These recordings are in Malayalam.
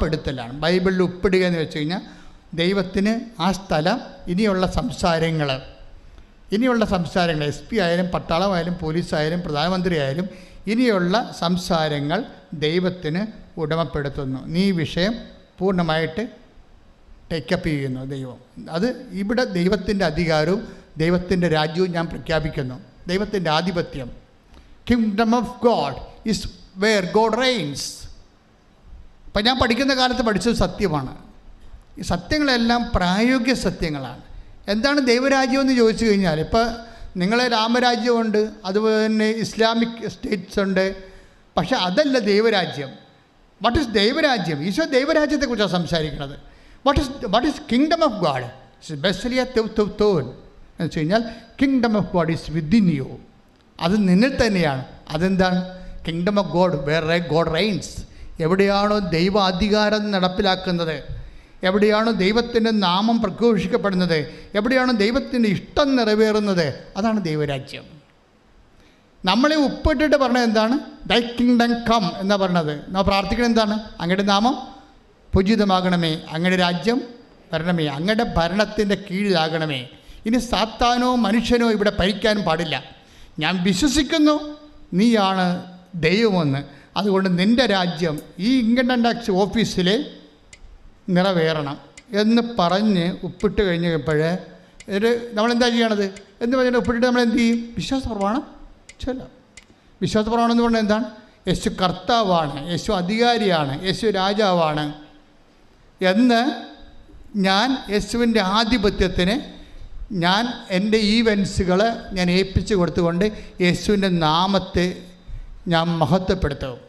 പെടുത്തലാണ് ബൈബിളിൽ ഉപ്പിടുക എന്ന് വെച്ച് കഴിഞ്ഞാൽ ദൈവത്തിന് ആ സ്ഥലം ഇനിയുള്ള സംസാരങ്ങൾ ഇനിയുള്ള സംസാരങ്ങൾ എസ് പി ആയാലും പട്ടാളമായാലും പോലീസായാലും പ്രധാനമന്ത്രി ആയാലും ഇനിയുള്ള സംസാരങ്ങൾ ദൈവത്തിന് ഉടമപ്പെടുത്തുന്നു. നീ വിഷയം പൂർണമായിട്ട് ടേക്കപ്പ് ചെയ്യുന്നു ദൈവം. അത് ഇവിടെ ദൈവത്തിന്റെ അധികാരവും ദൈവത്തിന്റെ രാജ്യവും ഞാൻ പ്രഖ്യാപിക്കുന്നു. ദൈവത്തിന്റെ ആധിപത്യം. Kingdom of God is where God reigns അപ്പം ഞാൻ പഠിക്കുന്ന കാലത്ത് പഠിച്ചത് സത്യമാണ്. ഈ സത്യങ്ങളെല്ലാം പ്രായോഗിക സത്യങ്ങളാണ്. എന്താണ് ദൈവരാജ്യം എന്ന് ചോദിച്ചു കഴിഞ്ഞാൽ ഇപ്പോൾ നിങ്ങളെ രാമരാജ്യമുണ്ട് അതുപോലെ തന്നെ ഇസ്ലാമിക് സ്റ്റേറ്റ്സ് ഉണ്ട് പക്ഷെ അതല്ല ദൈവരാജ്യം. വാട്ട് ഇസ് ദൈവരാജ്യം? ഈശോ ദൈവരാജ്യത്തെക്കുറിച്ചാണ് സംസാരിക്കുന്നത്. What is what is kingdom of God ബെസ്ലിയ തോൻ എന്ന് വെച്ച് കഴിഞ്ഞാൽ kingdom of God is within you അത് നിന്നിൽ തന്നെയാണ്. അതെന്താണ്? Kingdom of God where God reigns എവിടെയാണോ ദൈവ അധികാരം നടപ്പിലാക്കുന്നത്? എവിടെയാണോ ദൈവത്തിന്റെ നാമം പ്രഘോഷിക്കപ്പെടുന്നത്? എവിടെയാണോ ദൈവത്തിന്റെ ഇഷ്ടം നിറവേറുന്നത്? അതാണ് ദൈവരാജ്യം. നമ്മളെ ഉപ്പിട്ടിട്ട് പറഞ്ഞത് എന്താണ്? ദൈ കിങ്ഡം കം എന്നാ പറഞ്ഞത്. നാം പ്രാർത്ഥിക്കുന്നത് എന്താണ്? അങ്ങയുടെ നാമം പൂജിതമാകണമേ. അങ്ങയുടെ രാജ്യം വരണമേ. അങ്ങയുടെ ഭരണത്തിന്റെ കീഴിലാകണമേ. ഇനി സാത്താനോ മനുഷ്യനോ ഇവിടെ ഭരിക്കാൻ പാടില്ല. ഞാൻ വിശ്വസിക്കുന്നു. നീയാണ് ദൈവമെന്ന്. അതുകൊണ്ട് നിന്റെ രാജ്യം ഈ ഇൻകം ടാക്സ് ഓഫീസിൽ നിറവേറണം എന്ന് പറഞ്ഞ് ഉപ്പിട്ട് കഴിഞ്ഞപ്പോൾ ഒരു നമ്മളെന്താ ചെയ്യണത്? എന്ന് പറഞ്ഞിട്ട് ഉപ്പിട്ടിട്ട് നമ്മൾ എന്ത് ചെയ്യും? വിശ്വാസപ്രമാണം ചൊല്ലാം വിശ്വാസപ്രമാണം എന്ന് പറഞ്ഞാൽ എന്താണ്? യേശു കർത്താവാണ് യേശു അധികാരിയാണ് യേശു രാജാവാണ് എന്ന് ഞാൻ യേശുവിന്റെ ആധിപത്യത്തിന് ഞാൻ എന്റെ ഈവൻസുകൾ ഞാൻ ഏൽപ്പിച്ചു കൊടുത്തുകൊണ്ട് യേശുവിന്റെ നാമത്തെ ഞാൻ മഹത്വപ്പെടുത്തും.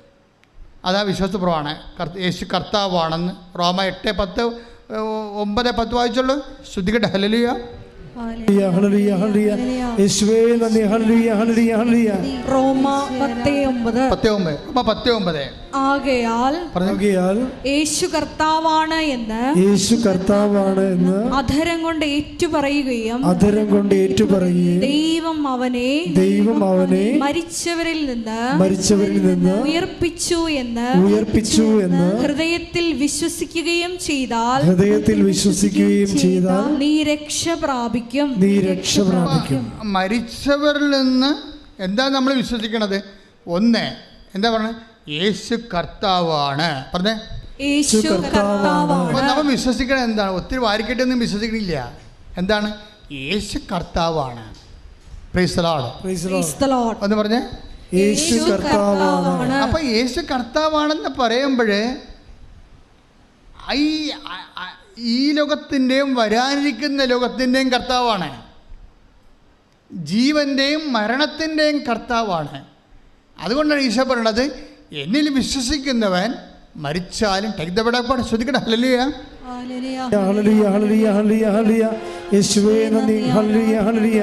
അതാ വിശ്വാസപ്രമാണ് കർത്ത യേശു കർത്താവാണെന്ന്. റോമ എട്ട് പത്ത് ഒമ്പത് പത്ത് വായിച്ചുള്ളൂ ശ്രുതികട്ടെ ഹലലിയ ഹല്ലേലൂയ, ഹല്ലേലൂയ, ഹല്ലേലൂയ. യേശുവേ നന്ദി. Hallelujah, hallelujah, hallelujah. റോമ പത്തേ ഒമ്പത്. പത്തേ ഒമ്പത്. റോമ പത്ത് ഒമ്പത്. ആകയാൽ ആകയാൽ യേശു കർത്താവാണ് എന്ന് യേശു കർത്താവാണ് എന്ന് അധരം കൊണ്ട് ഏറ്റുപറയുകയും അധരം കൊണ്ട് ഏറ്റുപറയുകയും ദൈവം അവനെ ദൈവം അവനെ മരിച്ചവരിൽ നിന്ന് മരിച്ചവരിൽ നിന്ന് ഉയർപ്പിച്ചു എന്ന് ഉയർപ്പിച്ചു എന്ന് ഹൃദയത്തിൽ വിശ്വസിക്കുകയും ചെയ്താൽ ഹൃദയത്തിൽ വിശ്വസിക്കുകയും ചെയ്താൽ നീ രക്ഷ പ്രാപിക്കും. നീ രക്ഷ പ്രാപിക്കും. മരിച്ചവരിൽ നിന്ന് എന്താ നമ്മൾ വിശ്വസിക്കണത്? ഒന്ന് എന്താ പറഞ്ഞത് യേശു കർത്താവാണ്. പറഞ്ഞേ. നമ്മൾ വിശ്വസിക്കണം എന്താണ്? ഒത്തിരി വാരിക്കെട്ടൊന്നും വിശ്വസിക്കണില്ല. എന്താണ്? യേശു കർത്താവാണ്. എന്ന് പറഞ്ഞേ. യേശു കർത്താവാണ്. അപ്പം യേശു കർത്താവാണെന്ന് പറയുമ്പോഴേ ഈ ഈ ലോകത്തിന്റെയും വരാനിരിക്കുന്ന ലോകത്തിന്റെയും കർത്താവാണ്. ജീവന്റെയും മരണത്തിന്റെയും കർത്താവാണ്. അതുകൊണ്ടാണ് ഈശോ പറയണത് എന്നിൽ വിശ്വസിക്കുന്നവൻ മരിച്ചാലും take the bed ശ്രദ്ധിക്കട്ടെ hallelujah hallelujah. Hallelujah, hallelujah, hallelujah, hallelujah. യേശുവേ നന്ദി hallelujah, hallelujah.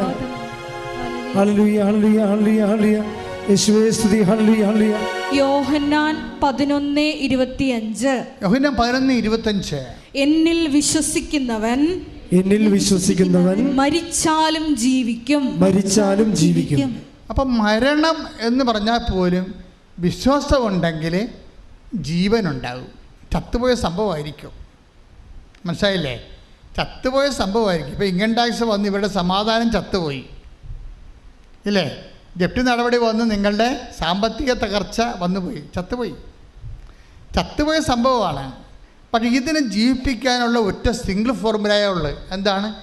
Hallelujah, hallelujah, hallelujah, hallelujah. യേശുവേ സ്തുതി ഹല്ലേലൂയ, ഹല്ലേലൂയ. യോഹന്നാൻ പതിനൊന്ന് ഇരുപത്തിയഞ്ച് യോഹന്നാൻ പതിനൊന്ന് ഇരുപത്തഞ്ച് എന്നിൽ വിശ്വസിക്കുന്നവൻ എന്നിൽ വിശ്വസിക്കുന്നവൻ മരിച്ചാലും ജീവിക്കും മരിച്ചാലും ജീവിക്കും അപ്പം മരണം എന്ന് പറഞ്ഞാൽ പോലും വിശ്വാസമുണ്ടെങ്കിൽ ജീവനുണ്ടാകും. ചത്തുപോയ സംഭവമായിരിക്കും. മനസ്സിലായില്ലേ? ചത്തുപോയ സംഭവമായിരിക്കും. ഇപ്പോൾ ഇൻകം ടാക്സ് വന്ന് ഇവരുടെ സമാധാനം ചത്തുപോയി. ഇല്ലേ? ജപ്തി നടപടി വന്ന് നിങ്ങളുടെ സാമ്പത്തിക തകർച്ച വന്നുപോയി ചത്തുപോയി. ചത്തുപോയ സംഭവമാണ്. പക്ഷേ ഇതിനെ ജീവിപ്പിക്കാനുള്ള ഒറ്റ സിംഗിൾ ഫോർമുലയേ ഉള്ളൂ. എന്താണ്?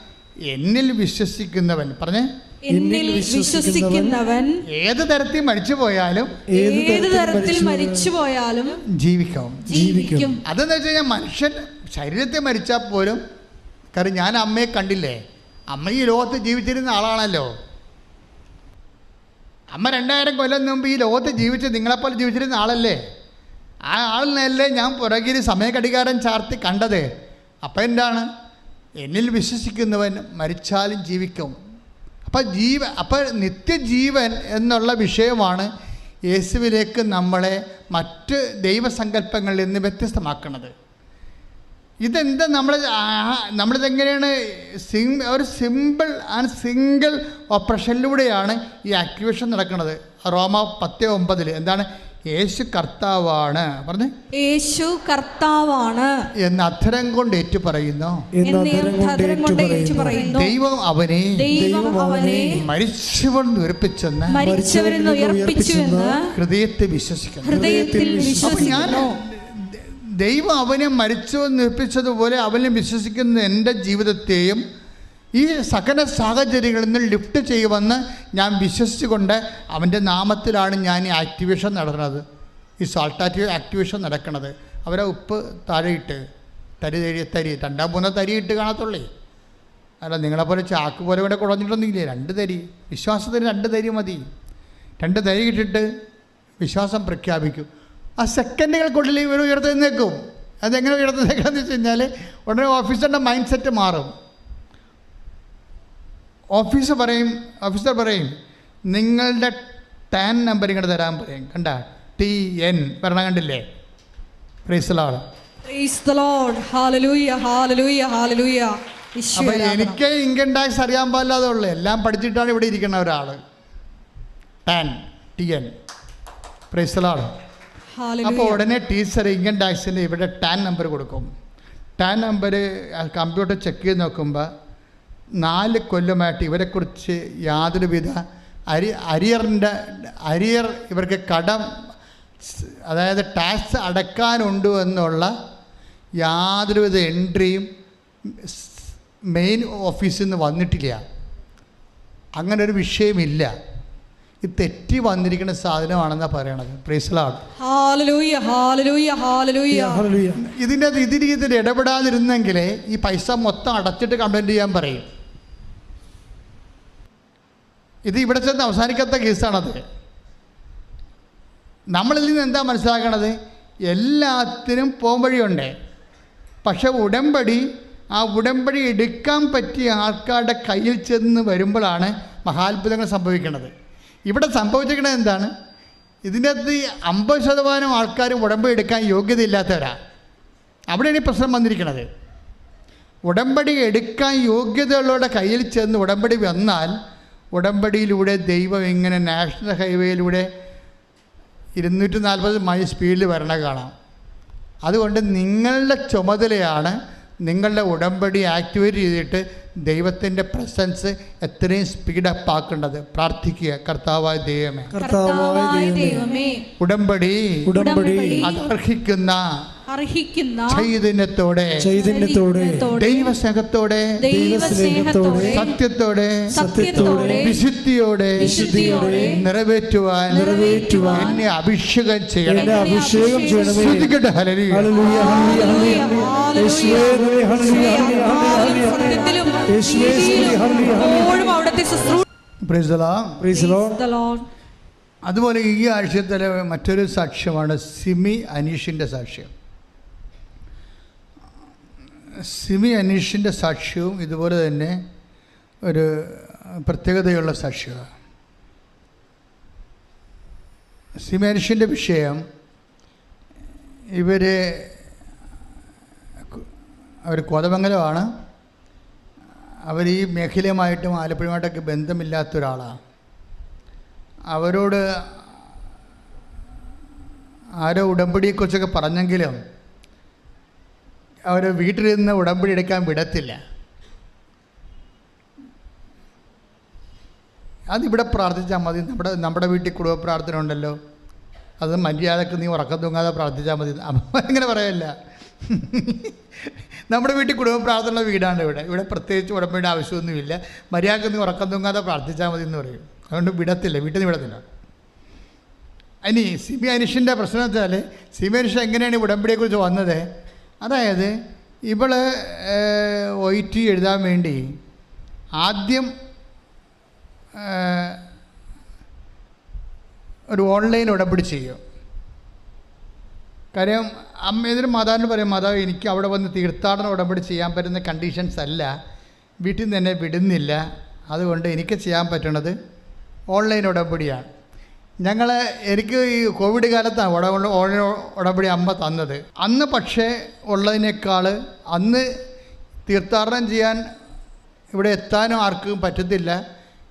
എന്നിൽ വിശ്വസിക്കുന്നവൻ. പറഞ്ഞേ? എന്നിൽ വിശ്വസിക്കുന്നവൻ ഏത് തരത്തിൽ മരിച്ചു പോയാലും ഏത് തരത്തിൽ മരിച്ചു പോയാലും ജീവിക്കും. ജീവിക്കും. അതെന്ന് വെച്ച് കഴിഞ്ഞാൽ മനുഷ്യൻ ശരീരത്തെ മരിച്ചാൽ പോലും കാരണം ഞാൻ അമ്മയെ കണ്ടില്ലേ? അമ്മ ഈ ലോകത്ത് ജീവിച്ചിരുന്ന ആളാണല്ലോ. അമ്മ രണ്ടായിരം കൊല്ലം മുമ്പ് ഈ ലോകത്ത് ജീവിച്ച് നിങ്ങളെപ്പോലെ ജീവിച്ചിരുന്ന ആളല്ലേ? ആ ആളിനല്ലേ ഞാൻ പുറകിൽ സമയഘടികാരം ചാർത്തി കണ്ടത്. അപ്പം എന്താണ്? എന്നിൽ വിശ്വസിക്കുന്നവൻ മരിച്ചാലും ജീവിക്കും. അപ്പം ജീവ അപ്പം നിത്യജീവൻ എന്നുള്ള വിഷയമാണ് യേശുവിലേക്ക് നമ്മളെ മറ്റ് ദൈവസങ്കല്പങ്ങളിൽ നിന്ന് വ്യത്യസ്തമാക്കുന്നത്. ഇതെന്താ നമ്മൾ നമ്മളിതെങ്ങനെയാണ് സിം ഒരു സിമ്പിൾ ആൻഡ് സിംഗിൾ ഓപ്പറേഷനിലൂടെയാണ് ഈ ആക്ടിവേഷൻ നടക്കുന്നത്. റോമ പത്ത് ഒമ്പതിൽ എന്താണ്? യേശു കർത്താവാണ്. പറഞ്ഞേ. യേശു കർത്താവാണ്. എന്ന് അധരം കൊണ്ട് ഏറ്റു പറയുന്നു. ദൈവം അവനെ ദൈവം അവനെ മരിച്ചവൻ ഉയർപ്പിച്ചെന്ന് ഹൃദയത്തെ വിശ്വസിക്കുന്നു. ഞാനോ ദൈവം അവനെ മരിച്ചു നിർപ്പിച്ചതുപോലെ അവനെ വിശ്വസിക്കുന്ന എന്റെ ജീവിതത്തെയും ഈ സകല സാഹചര്യങ്ങളിൽ നിന്ന് ലിഫ്റ്റ് ചെയ്യുമെന്ന് ഞാൻ വിശ്വസിച്ചുകൊണ്ട് അവന്റെ നാമത്തിലാണ് ഞാൻ ഈ ആക്ടിവേഷൻ നടത്തുന്നത്. ഈ സോൾട്ടാറ്റീവ് ആക്ടിവേഷൻ നടക്കുന്നത് അവരെ ഉപ്പ് താഴെയിട്ട് തരി തരി തരി രണ്ടാം മൂന്നോ തരി ഇട്ട് കാണത്തുള്ളേ. അല്ല നിങ്ങളെപ്പോലെ ചാക്ക് പോലെ കൂടെ കുടഞ്ഞിട്ടൊന്നുമില്ലേ? രണ്ട് തരി. വിശ്വാസത്തിന് രണ്ട് തരി മതി. രണ്ട് തരി ഇട്ടിട്ട് വിശ്വാസം പ്രഖ്യാപിക്കും. ആ സെക്കൻഡുകൾക്കുള്ളിൽ ഇവർ ഉയർത്തുന്നേക്കും അതെങ്ങനെ ഉയർത്തുന്നേക്കാന്ന് വെച്ച് കഴിഞ്ഞാൽ ഉടനെ ഓഫീസറിന്റെ മൈൻഡ് സെറ്റ് മാറും. ഓഫീസർ പറയും ഓഫീസർ പറയും നിങ്ങളുടെ ടാൻ നമ്പർ ഇങ്ങോട്ട് തരാൻ പറയും. കണ്ട? ടി എൻ വരണം കണ്ടില്ലേ? Hallelujah. അപ്പം എനിക്ക് ഇൻകം ടാക്സ് അറിയാൻ പാടില്ലാതെ ഉള്ളു. എല്ലാം പഠിച്ചിട്ടാണ് ഇവിടെ ഇരിക്കുന്ന ഒരാൾ. TAN T N Hallelujah. അപ്പോൾ ഉടനെ ടീച്ചർ ഇൻകം ടാക്സിന്റെ ഇവിടെ ടാൻ നമ്പർ കൊടുക്കും. ടാൻ നമ്പർ കമ്പ്യൂട്ടർ ചെക്ക് ചെയ്ത് നോക്കുമ്പോൾ നാല് കൊല്ലമായിട്ട് ഇവരെക്കുറിച്ച് യാതൊരുവിധ അരി അരിയറിന്റെ അരിയർ ഇവർക്ക് കടം അതായത് ടാക്സ് അടക്കാനുണ്ട് എന്നുള്ള യാതൊരുവിധ എൻട്രിയും മെയിൻ ഓഫീസിൽ നിന്ന് വന്നിട്ടില്ല. അങ്ങനെ ഒരു വിഷയമില്ല. ഇത് തെറ്റി വന്നിരിക്കുന്ന സാധനമാണെന്നാണ് പറയണത്. പ്രൈസലാണ് Hallelujah, hallelujah, hallelujah. ഹല്ലേലൂയ ഇതിന്റെ അത് ഇതിന് ഇതിൽ ഇടപെടാതിരുന്നെങ്കിൽ ഈ പൈസ മൊത്തം അടച്ചിട്ട് കംപ്ലൈന്റ് ചെയ്യാൻ പറയും. ഇത് ഇവിടെ ചെന്ന് അവസാനിക്കാത്ത കേസാണത്. നമ്മളിൽ നിന്ന് എന്താ മനസ്സിലാക്കണത്? എല്ലാത്തിനും പോംവഴിയുണ്ട് പക്ഷെ ഉടമ്പടി ആ ഉടമ്പടി എടുക്കാൻ പറ്റിയ ആൾക്കാരുടെ കയ്യിൽ ചെന്ന് വരുമ്പോഴാണ് മഹാത്ഭുതങ്ങൾ സംഭവിക്കുന്നത്. ഇവിടെ സംഭവിച്ചിരിക്കുന്നത് എന്താണ്? ഈ അമ്പത് ശതമാനം ആൾക്കാരും ഉടമ്പടി എടുക്കാൻ യോഗ്യതയില്ലാത്തവരാ. അവിടെയാണ് ഈ പ്രശ്നം വന്നിരിക്കുന്നത്. ഉടമ്പടി എടുക്കാൻ യോഗ്യതയുള്ളവരുടെ കയ്യിൽ ചെന്ന് ഉടമ്പടി വന്നാൽ ഉടമ്പടിയിലൂടെ ദൈവം ഇങ്ങനെ നാഷണൽ ഹൈവേയിലൂടെ ഇരുന്നൂറ്റി നാൽപ്പത് മൈൽ സ്പീഡിൽ വരണ കാണാം. അതുകൊണ്ട് നിങ്ങളുടെ ചുമതലയാണ് നിങ്ങളുടെ ഉടമ്പടി ആക്ടിവേറ്റ് ചെയ്തിട്ട് ദൈവത്തിന്റെ പ്രസൻസ് എത്രയും സ്പീഡപ്പ് ആക്കേണ്ടത്. പ്രാർത്ഥിക്കുക കർത്താവായ ദൈവമേ ഉടമ്പടി ഉടമ്പടി അത് അർഹിക്കുന്ന ചൈതന്യത്തോടെ ചൈതന്യത്തോടെ ദൈവസ്നേഹത്തോടെ ദൈവസ്നേഹത്തോടെ സത്യത്തോടെ സത്യത്തോടെ വിശുദ്ധിയോടെ വിശുദ്ധിയോടെ നിറവേറ്റുവാൻ നിറവേറ്റുവാൻ എന്നെ അഭിഷേകം ചെയ്യണം. എന്നെ അഭിഷേകം ശ്രദ്ധിക്കട്ടെ ഹല്ലേലൂയ. ഹല്ലേലൂയ ഹല്ലേലൂയ യേശുവേ ഹല്ലേലൂയ ഹല്ലേലൂയ ഹല്ലേലൂയ യേശുവേ ഹല്ലേലൂയ ഹല്ലേലൂയ. എപ്പോഴും അവിടുത്തെ ശുശ്രൂഷ പ്രൈസ് ദി ലോർഡ് അതുപോലെ ഈ ആഴ്ചത്തിലെ മറ്റൊരു സാക്ഷ്യമാണ് സിമി അനീഷിന്റെ സാക്ഷ്യം. സിമി അനീഷിന്റെ സാക്ഷ്യവും ഇതുപോലെ തന്നെ ഒരു പ്രത്യേകതയുള്ള സാക്ഷ്യമാണ്. സിമി അനീഷിന്റെ വിഷയം ഇവർ അവർ കോതമംഗലമാണ്. അവർ ഈ മേഖലയുമായിട്ടും ആലപ്പുഴയുമായിട്ടൊക്കെ ബന്ധമില്ലാത്ത ഒരാളാണ്. അവരോട് ആരോ ഉടമ്പടിയെക്കുറിച്ചൊക്കെ പറഞ്ഞെങ്കിലും അവർ നിന്ന് ഉടമ്പടി എടുക്കാൻ വിടത്തില്ല. അതിവിടെ പ്രാർത്ഥിച്ചാൽ മതി. നമ്മുടെ നമ്മുടെ വീട്ടിൽ കുടുംബ പ്രാർത്ഥന ഉണ്ടല്ലോ. അത് മര്യാദയ്ക്ക് നീ ഉറക്കം തൂങ്ങാതെ പ്രാർത്ഥിച്ചാൽ മതി. അങ്ങനെ പറയല്ല. നമ്മുടെ വീട്ടിൽ കുടുംബ പ്രാർത്ഥന വീടാണ് ഇവിടെ. ഇവിടെ പ്രത്യേകിച്ച് ഉടമ്പടിയുടെ ആവശ്യമൊന്നുമില്ല. മര്യാദയ്ക്ക് നീ ഉറക്കം തൂങ്ങാതെ പ്രാർത്ഥിച്ചാൽ മതി എന്ന് പറയും. അതുകൊണ്ട് വിടത്തില്ല. വീട്ടിൽ നിന്ന് വിടത്തില്ല. ഇനി സിമി അനിഷിന്റെ പ്രശ്നം വെച്ചാൽ സിമി അനിഷ് എങ്ങനെയാണ് ഈ ഉടമ്പടിയെക്കുറിച്ച് വന്നത്? അതായത് ഇവൾ ഒ ടി എഴുതാൻ വേണ്ടി ആദ്യം ഒരു ഓൺലൈൻ ഉടമ്പടി ചെയ്യും. കാര്യം അമ്മ ഇതിന് മാതാവിന് പറയും മാതാവ് എനിക്ക് അവിടെ വന്ന് തീർത്ഥാടന ഉടമ്പടി ചെയ്യാൻ പറ്റുന്ന കണ്ടീഷൻസ് അല്ല. വീട്ടിൽ നിന്ന് എന്നെ വിടുന്നില്ല. അതുകൊണ്ട് എനിക്ക് ചെയ്യാൻ പറ്റണത് ഓൺലൈൻ ഉടമ്പടിയാണ്. ഞങ്ങൾ എനിക്ക് ഈ കോവിഡ് കാലത്താണ് ഉട ഓൺലൈൻ ഉടമ്പടി അമ്മ തന്നത്. അന്ന് പക്ഷേ ഉള്ളതിനേക്കാൾ അന്ന് തീർത്ഥാടനം ചെയ്യാൻ ഇവിടെ എത്താനും ആർക്കും പറ്റത്തില്ല.